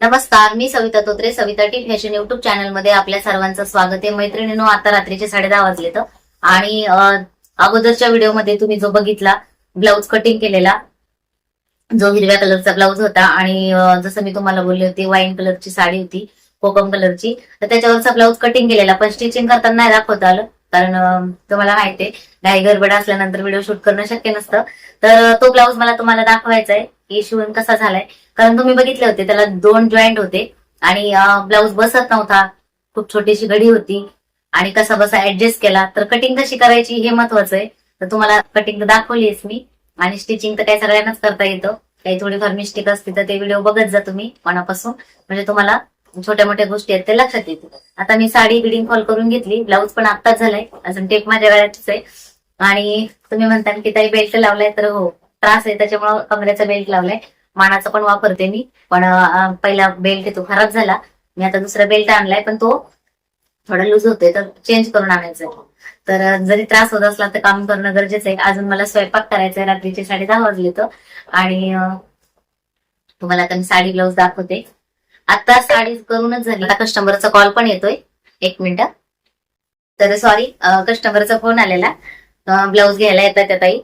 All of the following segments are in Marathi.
नमस्कार मी Savita Totre Savita T fashion YouTube चॅनलमध्ये आपल्या सर्वांचं स्वागत आहे. मैत्रिणीनो आता रात्रीचे साडे दहा वाजले तर. आणि अगोदरच्या व्हिडिओमध्ये तुम्ही जो बघितला ब्लाऊज कटिंग केलेला जो हिरव्या कलरचा ब्लाऊज होता आणि जसं मी तुम्हाला बोलले होते वाईन कलरची साडी होती कोकम कलरची तर त्याच्यावरचा ब्लाऊज कटिंग केलेला पण स्टिचिंग करताना दाखवता आलं. कारण तुम्हाला माहितीये आहे घाई गडबड असल्यानंतर व्हिडिओ शूट करणं शक्य नसतं. तर तो ब्लाऊज मला तुम्हाला दाखवायचा आहे की शिवून कसा झालाय. कारण तुम्ही बघितले होते त्याला दोन जॉईंट होते. आणि ब्लाऊज बसत नव्हता. खूप छोटीशी घडी होती. आणि कसा बसा ऍडजस्ट केला. तर कटिंग कशी करायची हे महत्वाचं आहे तर तुम्हाला कटिंग तर दाखवलीच मी. आणि स्टिचिंग तर काही सगळ्यांनाच करता येतं. काही थोडीफार मिस्टेक असते तर ते व्हिडिओ बघत जा तुम्ही मनापासून. म्हणजे तुम्हाला छोट्या मोठ्या गोष्टी आहेत ते लक्षात येतील. आता मी साडी बिडिंग कॉल करून घेतली ब्लाऊज पण आत्ताच झालाय. अजून टेप माझ्या वेळातच आहे. आणि तुम्ही म्हणता की ताई बेल्ट लावलाय तर हो त्रास आहे. त्याच्यामुळे कमऱ्याचा बेल्ट लावलाय. मानाचा पण वापरते मी. पण पहिला बेल्ट तो खराब झाला. मी आता दुसरा बेल्ट आणलाय पण तो थोडा लूज होतोय तर चेंज करून आणायचा आहे. तर जरी त्रास होत असला तर काम करणं गरजेचं आहे. अजून मला स्वयंपाक करायचा आहे रात्रीचे साडे दहा वाजले तर. आणि तुम्हाला आता मी साडी ब्लाऊज दाखवते. आता साडी करूनच झाली. आता कस्टमरचा कॉल पण येतोय. एक मिनिट. तर सॉरी कस्टमरचा फोन आलेला. ब्लाऊज घ्यायला येतात त्या ताई.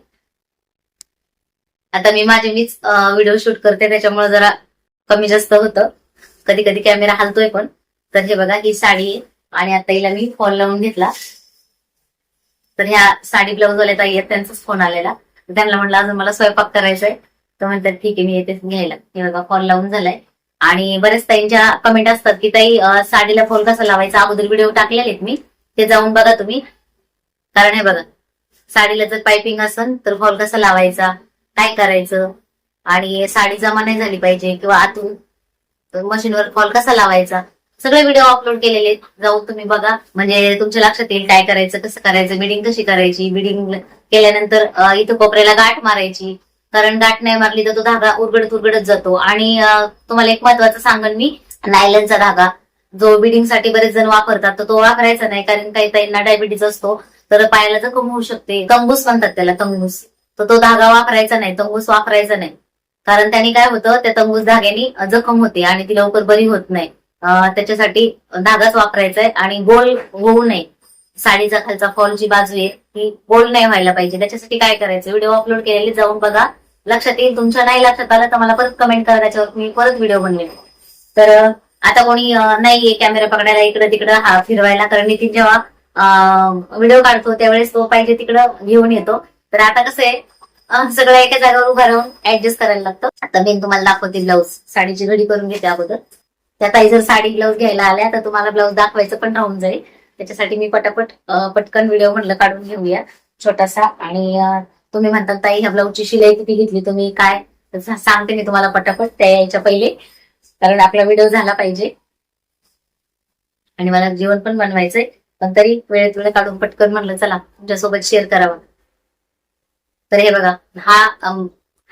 आता मी माझे मीच व्हिडिओ शूट करते. त्याच्यामुळे जरा कमी जास्त होतं. कधी कधी कॅमेरा हलतोय पण. तर हे बघा ही साडी आहे. आणि आता हिला मी फोन लावून घेतला. तर ह्या साडी ब्लाऊज वाल्या ताई आहेत. त्यांचाच फोन आलेला. त्यांना म्हटलं अजून मला स्वयंपाक करायचा आहे तर म्हणतात ठीक आहे मी येते घ्यायला. हे बघा फोन लावून झालाय. आणि बरेच ताईंच्या कमेंट असतात की ताई साडीला फॉल कसा लावायचा? अगोदर व्हिडिओ टाकलेले आहेत मी. ते जाऊन बघा तुम्ही. कारण हे बघा साडीला जर पायपिंग असेल तर फॉल कसा लावायचा? काय करायचं? आणि साडी जमा नाही झाली पाहिजे किंवा आतून मशीनवर फॉल कसा लावायचा? सगळे व्हिडिओ अपलोड केलेले आहेत. जाऊन तुम्ही बघा. म्हणजे तुमच्या लक्षात येईल काय करायचं कसं करायचं बिडिंग कशी करायची? बिडिंग केल्यानंतर इथं कोपऱ्याला गाठ मारायची. कारण गाठ नाही मारली तर तो धागा उरगडत उरगडत जातो. आणि तुम्हाला एक महत्वाचं सांगन मी नायलनचा धागा. जो बिडिंगसाठी बरेच जण वापरतात तर तो वापरायचा नाही कारण काही ताईंना डायबिटीज असतो तर पायाला जखम होऊ शकते. तंबूस म्हणतात त्याला तंबूस तर तो धागा वापरायचा नाही तंबूस वापरायचा नाही. कारण त्याने काय होतं त्या तंबूस धाग्याने जखम होते आणि ती लवकर बरी होत नाही. त्याच्यासाठी धागाच वापरायचा आहे आणि गोल होऊ नये. साडीचा खालचा फॉल जी बाजू आहे ती गोल नाही व्हायला पाहिजे. त्याच्यासाठी काय करायचं? व्हिडिओ अपलोड केलेले जाऊन बघा. लक्षात येईल तुमच्या नाही लक्षात आलं तर मला परत कमेंट करा त्याच्यावर मी परत व्हिडिओ बनवेल तर आता कोणी नाहीये कॅमेरा पकडायला इकडं तिकडं हा फिरवायला. कारण नितीन जेव्हा व्हिडिओ काढतो त्यावेळेस तो पाहिजे तिकडं घेऊन येतो. तर आता कसं आहे सगळं एका जागेवर उभा राहून ऍडजस्ट करायला लागतं. आता मी तुम्हाला दाखवते ब्लाऊज साडीची घडी करून घेते अगोदर. त्या ताई जर साडी ब्लाऊज घ्यायला आल्या तर तुम्हाला ब्लाऊज दाखवायचं पण राहून जाईल. त्याच्यासाठी मी पटापट पटकन व्हिडिओ म्हटलं काढून घेऊया. छोटासा आणि तुम्ही म्हणतात ताई ह्या ब्लाऊजची शिलाई किती घेतली तुम्ही? काय? सांगते मी तुम्हाला पटापट त्या यायच्या पहिले. कारण आपला व्हिडिओ झाला पाहिजे. आणि मला जेवण पण बनवायचंय. पण तरी वेळेत वेळ काढून पटकन म्हणलं चला तुमच्यासोबत शेअर करावा. तर हे बघा हा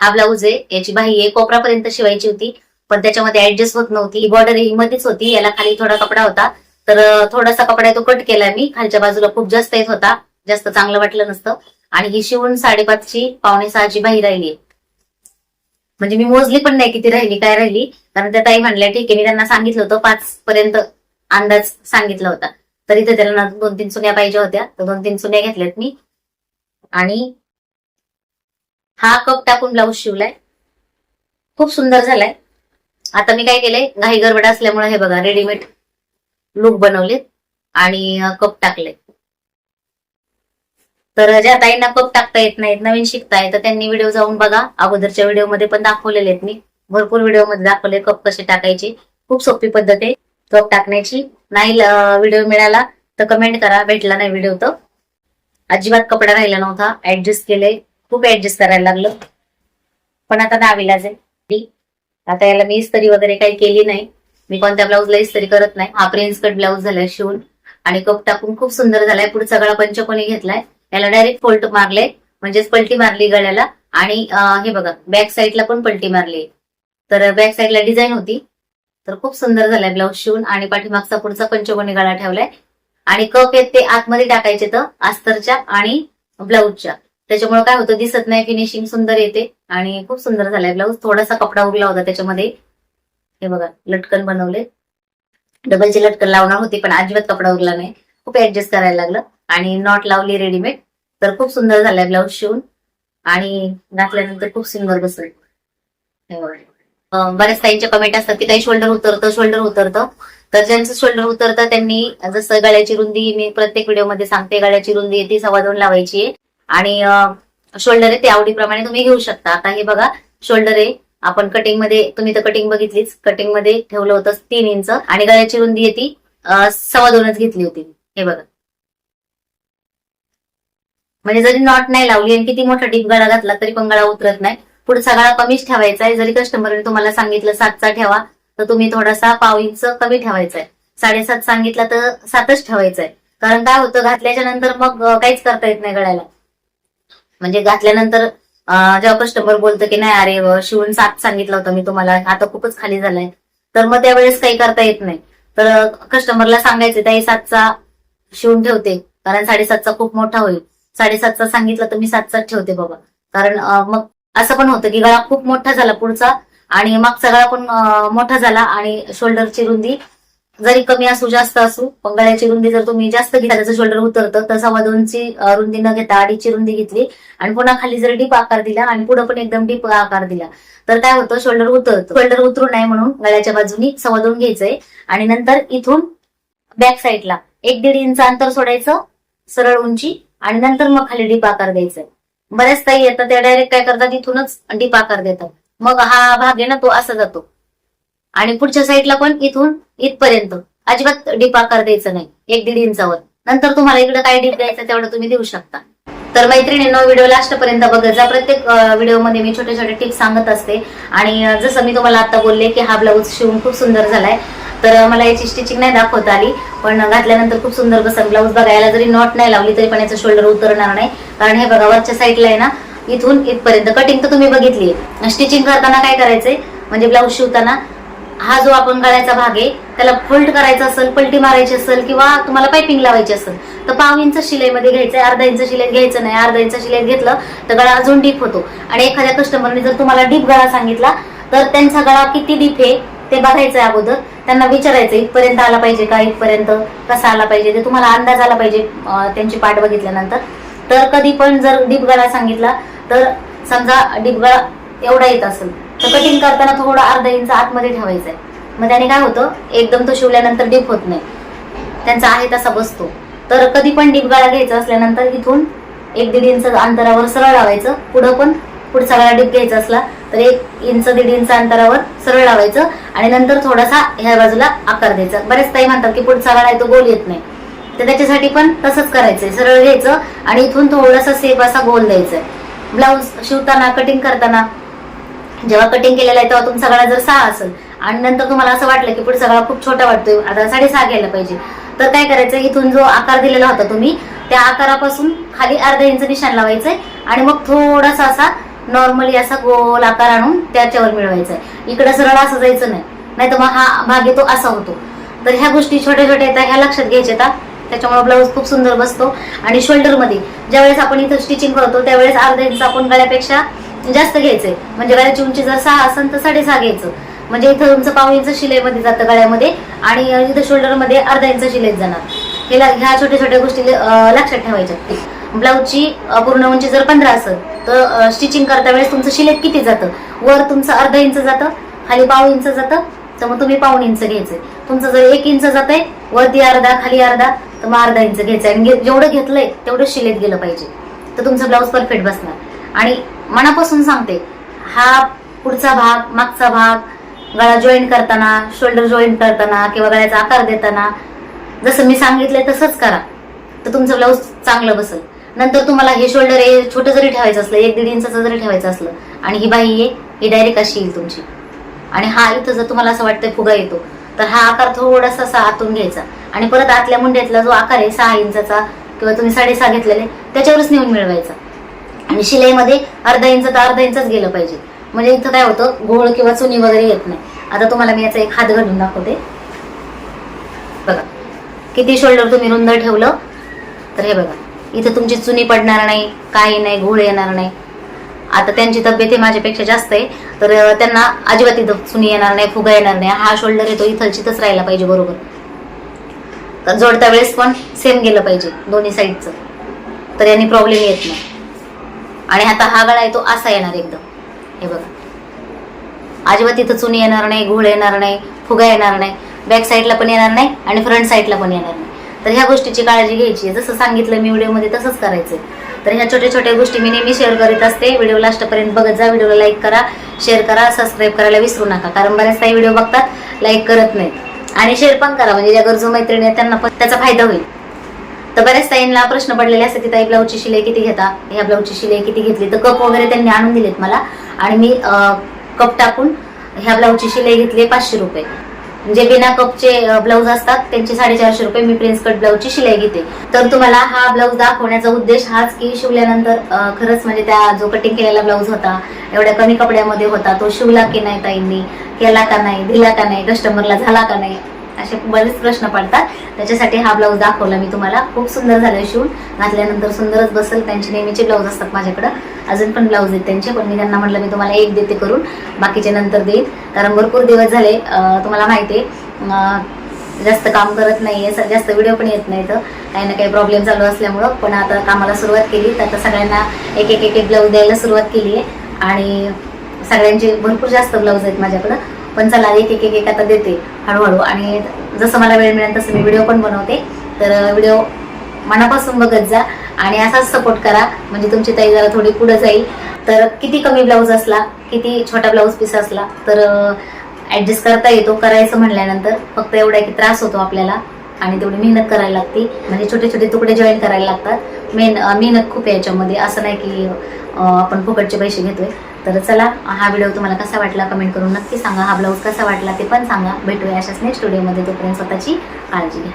हा ब्लाऊज आहे. याची बाही आहे. कोपरापर्यंत शिवायची होती. पण त्याच्यामध्ये ऍडजस्ट होत नव्हती. बॉर्डर ही मध्येच होती. याला खाली थोडा कपडा होता. तर थोडासा कपडा तो कट केला मी. खालच्या बाजूला खूप जास्त येत होता. जास्त चांगलं वाटलं नसतं. आणि ही शिवून साडेपाचची पावणे सहाची बाही राहिली. म्हणजे मी मोजली पण नाही किती राहिली काय राहिली. कारण त्या ताई म्हणल्या ठीक आहे मी त्यांना सांगितलं होतं पाच पर्यंत अंदाज सांगितला होता. तरी तर त्यांना दोन तीन सुन्या पाहिजे होत्या. तर दोन तीन सुन्या घेतल्यात मी. आणि हा कप टाकून ब्लाऊज शिवलाय. खूप सुंदर झालाय. आता मी काय केलंय घाई गडबड असल्यामुळे हे बघा रेडीमेड लुक बनवलेत आणि कप टाकले तर ज्या ताईंना कप टाकता येत नाहीत नवीन शिकताय तर त्यांनी व्हिडिओ जाऊन बघा. अगोदरच्या व्हिडिओमध्ये पण दाखवलेले आहेत मी. भरपूर व्हिडिओमध्ये दाखवले कप कसे टाकायचे. खूप सोपी पद्धत आहे कप टाकण्याची. नाही व्हिडिओ मिळाला तर कमेंट करा. भेटला नाही व्हिडिओ तर. अजिबात कपडा राहिला नव्हता. ऍडजस्ट केले खूप ऍडजस्ट करायला लागलं. पण आता दहावीला जाईल आता याला मी इस्त्री वगैरे काही केली नाही. मी कोणत्या ब्लाऊजला इस्त्री करत नाही. हा प्रिन्स कट ब्लाऊज झालाय शिवून. आणि कप टाकून खूप सुंदर झालाय. पुढचा सगळा पंचकोणी घेतलाय. याला डायरेक्ट फोल्ट मारले म्हणजेच पलटी मारली गळ्याला. आणि हे बघा बॅक साईडला पण पलटी मारली. तर बॅक साईडला डिझाईन होती. तर खूप सुंदर झालाय ब्लाऊज शिवून आणि पाठीमागचा पुढचा पंचकोनी गळा ठेवलाय. आणि कप आहेत ते आतमध्ये टाकायचे तर अस्तरच्या आणि ब्लाऊजच्या त्याच्यामुळे काय होतं दिसत नाही फिनिशिंग सुंदर येते. आणि खूप सुंदर झालाय ब्लाऊज थोडासा कपडा उरला होता त्याच्यामध्ये. हे बघा लटकन बनवले. डबलचे लटकन लावणार होती पण अजिबात कपडा उरला नाही. खूप ऍडजस्ट करायला लागलं. आणि नॉट लावली रेडीमेड तर खूप सुंदर झालाय ब्लाऊज शिवून. आणि घातल्यानंतर खूप सुंदर बसेल. बऱ्याच ताईंच्या कमेंट असतात की काही शोल्डर उतरतं शोल्डर उतरतं. तर ज्यांचं शोल्डर उतरतं त्यांनी जसं गळ्याची रुंदी मी प्रत्येक व्हिडिओमध्ये सांगते गळ्याची रुंदी ती सव्वा दोन लावायची आहे. आणि शोल्डर आहे ते आवडीप्रमाणे तुम्ही घेऊ शकता. आता हे बघा शोल्डर आहे. आपण कटिंगमध्ये तुम्ही तर कटिंग बघितलीच. कटिंगमध्ये ठेवलं होतं तीन इंच आणि गळ्याची रुंदी आहे ती सव्वा दोनच घेतली होती. हे बघा. म्हणजे जरी नॉट नाही लावली आणि किती मोठा डीप गळा घातला तरी पण गळा उतरत नाही. पुढचा गळा कमीच ठेवायचा आहे. जरी कस्टमरने तुम्हाला सांगितलं सातचा ठेवा तर तुम्ही थोडासा पाव इंच कमी ठेवायचा आहे. साडेसात सांगितलं तर सातच ठेवायचा आहे. कारण काय होतं घातल्याच्या नंतर मग काहीच करता येत नाही गळ्याला. म्हणजे घातल्यानंतर जेव्हा कस्टमर बोलतो की नाही अरे शिवून सात सांगितलं होतं मी तुम्हाला आता खूपच खाली झालाय. तर मग त्यावेळेस काही करता येत नाही. तर कस्टमरला सांगायचं त्याही सातचा शिवून ठेवते कारण साडेसातचा खूप मोठा होईल. साडेसातचा सांगितलं तर मी सातचा ठेवते बाबा. कारण मग असं पण होतं की गळा खूप मोठा झाला पुढचा आणि मागचा गळा पण मोठा झाला आणि शोल्डरची रुंदी जरी कमी असू जास्त असू पण गळ्याची रुंदी जर तुम्ही जास्त घेतला त्याचं शोल्डर उतरतं तर सव्वा दोनची रुंदी न घेता अडीची रुंदी घेतली आणि पुन्हा खाली जर डीप आकार दिला आणि पुढे पण एकदम डीप आकार दिला तर काय होतं शोल्डर उतरतं. शोल्डर उतरू नये म्हणून गळ्याच्या बाजूनी सव्वा दोन घ्यायचंय आणि नंतर इथून बॅक साईडला एक दीड इंच अंतर सोडायचं सरळ उंची आणि नंतर मग खाली डीप आकार द्यायचा. बऱ्याच ताई येतात त्या डायरेक्ट काय करतात इथूनच डीप आकार देतात. मग हा भाग आहे ना तो असा जातो. आणि पुढच्या साईडला पण इथून इथपर्यंत. अजिबात डीप आकार द्यायचा नाही. एक दीड इंचावर. नंतर तुम्हाला इकडे काय डीप द्यायचं तेवढं तुम्ही देऊ शकता. तर मैत्रिणींनो व्हिडिओ लास्ट पर्यंत बघत जा. प्रत्येक व्हिडिओमध्ये मी छोटे छोटे टिप्स सांगत असते. आणि जसं मी तुम्हाला आता बोलले की हा ब्लाऊज शिवून खूप सुंदर झालाय. तर मला याची स्टिचिंग नाही दाखवता आली पण घातल्यानंतर खूप सुंदर बसेल ब्लाऊज बघायला जरी नॉट नाही लावली तरी पण याचं शोल्डर उतरणार नाही. कारण हे बघा वरच्या साईडला आहे ना इथून इथपर्यंत कटिंग तर तुम्ही बघितली स्टिचिंग करताना काय करायचंय? म्हणजे ब्लाऊज शिवताना हा जो आपण गळ्याचा भाग आहे त्याला फोल्ड करायचा असेल पलटी मारायची असेल किंवा तुम्हाला पायपिंग लावायची असेल तर पाव इंच शिलाईमध्ये घ्यायचंय अर्धा इंच शिलाई घ्यायचं नाही. अर्धा इंच शिलाई घेतलं तर गळा अजून डीप होतो. आणि एखाद्या कस्टमरने जर तुम्हाला डीप गळा सांगितला तर त्यांचा गळा किती डीप आहे? ते बघायचंय अगोदर. त्यांना विचारायचं इथपर्यंत आला पाहिजे का इथपर्यंत कसा आला पाहिजे? ते तुम्हाला अंदाज आला पाहिजे त्यांची पाठ बघितल्यानंतर. तर कधी पण जर डीप गळा सांगितला तर समजा डीप गळा एवढा येत असेल तर कटिंग करताना थोडं अर्धा इंच आतमध्ये ठेवायचं आहे. मग त्याने काय होतं एकदम तो शिवल्यानंतर डीप होत नाही. त्यांचा आहे तसा बसतो. तर कधी पण डीप गाळा घ्यायचा असल्यानंतर इथून एक दीड इंच अंतरावर सरळ लावायचं पुढं पण पुढचा गाळा डीप घ्यायचा असला तर एक इंच दीड इंच अंतरावर सरळ लावायचं आणि नंतर थोडासा ह्या बाजूला आकार द्यायचा. बरेच ताई म्हणतात की पुढचा गाळा आहे तो गोल येत नाही. तर त्याच्यासाठी पण तसंच करायचंय. सरळ घ्यायचं आणि इथून थोडासा सेप असा गोल द्यायचा ब्लाऊज शिवताना कटिंग करताना जेव्हा कटिंग केलेला आहे तेव्हा तुमचा गळा जर सहा असेल आणि नंतर तुम्हाला असं वाटलं की पुढचा गळा खूप छोटा वाटतोय आता साडेसहा घ्यायला पाहिजे तर काय करायचं इथून जो आकार दिलेला होता तुम्ही त्या आकारापासून खाली अर्धा इंच निशाण लावायचंय आणि मग थोडासा असा नॉर्मली असा गोल आकार आणून त्याच्यावर मिळवायचा आहे इकडे सरळ असं जायचं नाही. नाही तर मग हा भाग येतो असा होतो. तर ह्या गोष्टी छोट्या छोट्या येतात ह्या लक्षात घ्यायच्या येतात त्याच्यामुळे ब्लाऊज खूप सुंदर बसतो. आणि शोल्डरमध्ये ज्यावेळेस आपण इथं स्टिचिंग करतो त्यावेळेस अर्धा इंच आपण गळ्यापेक्षा जास्त घ्यायचंय. म्हणजे गळ्याची उंची जर सहा असेल तर साडेसहा घ्यायचं. म्हणजे इथं तुमचं पाव इंच शिलाईमध्ये जातं गळ्यामध्ये आणि इथं शोल्डरमध्ये अर्धा इंच शिलाईत जाणार. हे ह्या छोट्या छोट्या गोष्टी लक्षात ठेवायच्या. ब्लाऊजची पूर्ण उंची जर पंधरा असेल तर स्टिचिंग करता वेळेस तुमचं शिलेत किती जातं? वर तुमचं अर्धा इंच जातं खाली पाऊ इंच जातं तर मग तुम्ही पाऊण इंच घ्यायचं तुमचं जर एक इंच जातंय वरती अर्धा खाली अर्धा तर मग अर्धा इंच घ्यायचं आणि घे- जेवढं घेतलंय तेवढं शिलेत गेलं पाहिजे. तर तुमचं ब्लाऊज परफेक्ट बसणार. आणि मनापासून सांगते हा पुढचा भाग मागचा भाग गळा जॉईन करताना शोल्डर जॉईन करताना किंवा गळ्याचा आकार देताना जसं मी सांगितलंय तसंच करा. तर तुमचं ब्लाऊज चांगलं बसेल. नंतर तुम्हाला हे शोल्डर हे छोटं जरी ठेवायचं असलं एक दीड इंचाचं जरी ठेवायचं असलं आणि ही बाई आहे ही डायरेक्ट अशी येईल तुमची. आणि हा इथं जर तुम्हाला असं वाटतं फुगा येतो तर हा आकार थोडासा असा आतून घ्यायचा. आणि परत आतल्या मुंड्यातला जो आकार आहे सहा इंचाचा किंवा तुम्ही साडेसहा घेतलेले त्याच्यावरच नेऊन मिळवायचा. आणि शिलाईमध्ये अर्धा इंच तर अर्धा इंचच गेलं पाहिजे. म्हणजे इथं काय होतं घोळ किंवा चुनी वगैरे येत नाही. आता तुम्हाला मी याचा एक हात घालून दाखवते. बघा. किती शोल्डर तुम्ही रुंद ठेवलं तर हे बघा. इथं तुमची चुनी पडणार नाही काही नाही घोळ येणार नाही. आता त्यांची तब्येत ही माझ्यापेक्षा जास्त आहे तर त्यांना अजिबात इथं चुनी येणार नाही फुगा येणार नाही. हा शोल्डर येतो चिथंच राहिला पाहिजे बरोबर. तर जोडता वेळेस पण सेम गेलं पाहिजे दोन्ही साईडचं तर यांनी प्रॉब्लेम येत नाही. आणि आता हा गळा आहे तो असा येणार एकदम. हे बघा. अजिबात इथं चुनी येणार नाही घोळ येणार नाही फुगा येणार नाही. बॅक साईडला पण येणार नाही आणि फ्रंट साईडला पण येणार नाही. तर ह्या गोष्टीची काळजी घ्यायची. आहे जसं सांगितलं मी व्हिडिओमध्ये तसंच करायचं तर ह्या छोट्या छोट्या गोष्टी मी नेहमी शेअर करीत असते. व्हिडिओ लास्टपर्यंत बघत जा व्हिडिओला लाईक करा शेअर करा सबस्क्राईब करायला विसरू नका. कारण बऱ्याच काही व्हिडिओ बघतात लाईक करत नाहीत. आणि शेअर पण करा. म्हणजे ज्या गरजू मैत्रिणी आहेत त्यांना पण त्याचा फायदा होईल. तर बऱ्याच ताईंना प्रश्न पडलेले असतात की ताई ब्लाऊजची शिलाई किती घेता? ह्या ब्लाऊजची शिलाई किती घेतली? तर कप वगैरे त्यांनी आणून दिलेत मला. आणि मी कप टाकून ह्या ब्लाऊजची शिलाई घेतली पाचशे रुपये. जे बिना कपचे ब्लाऊज असतात त्यांचे साडेचारशे रुपये मी प्रिन्स कट ब्लाऊजची शिलाई घेते. तर तुम्हाला हा ब्लाऊज दाखवण्याचा उद्देश हाच की शिवल्यानंतर खरंच म्हणजे त्या जो कटिंग केलेला ब्लाऊज होता एवढ्या कमी कपड्यामध्ये होता तो शिवला की नाही ताईंनी केला का नाही दिला का नाही कस्टमरला झाला का नाही असे बरेच प्रश्न पडतात. त्याच्यासाठी हा ब्लाऊज दाखवला मी तुम्हाला. खूप सुंदर झालं शिवून. घातल्यानंतर सुंदरच बसेल त्यांचे नेहमीचे ब्लाऊज असतात माझ्याकडं. अजून पण ब्लाऊज आहेत त्यांचे पण मी त्यांना म्हटलं मी तुम्हाला एक देते करून बाकीचे नंतर देईन. कारण भरपूर दिवस झाले तुम्हाला माहिती आहे जास्त काम करत नाही आहे जास्त व्हिडिओ पण येत नाही तर काही ना काही प्रॉब्लेम चालू असल्यामुळं पण आता कामाला सुरुवात केली तर आता सगळ्यांना एक एक एक एक ब्लाऊज द्यायला सुरुवात केली आहे. आणि सगळ्यांचे भरपूर जास्त ब्लाऊज आहेत माझ्याकडं. पण चला एक एक एक एक आता देते हळूहळू. आणि जसं मला वेळ मिळेल तसं मी व्हिडिओ पण बनवते. तर व्हिडिओ मनापासून बघत जा आणि असाच सपोर्ट करा. म्हणजे तुमची ताई जरा थोडी पुढे जाईल. तर किती कमी ब्लाऊज असला किती छोटा ब्लाऊज पीस असला तर ऍडजस्ट करता येतो. करायचं म्हणल्यानंतर फक्त एवढा की त्रास होतो आपल्याला आणि तेवढी मेहनत करायला लागते. म्हणजे छोटे छोटे तुकडे जॉईन करायला लागतात. मेन मेहनत खूप आहे याच्यामध्ये. असं नाही की आपण फुकटचे पैसे घेतोय. तर चला हा व्हिडिओ तुम्हाला कसा वाटला कमेंट करून नक्की सांगा. हा ब्लाऊज कसा वाटला ते पण सांगा. भेटूया अशाच नेक्स्ट व्हिडिओमध्ये तोपर्यंत स्वतःची काळजी घ्या.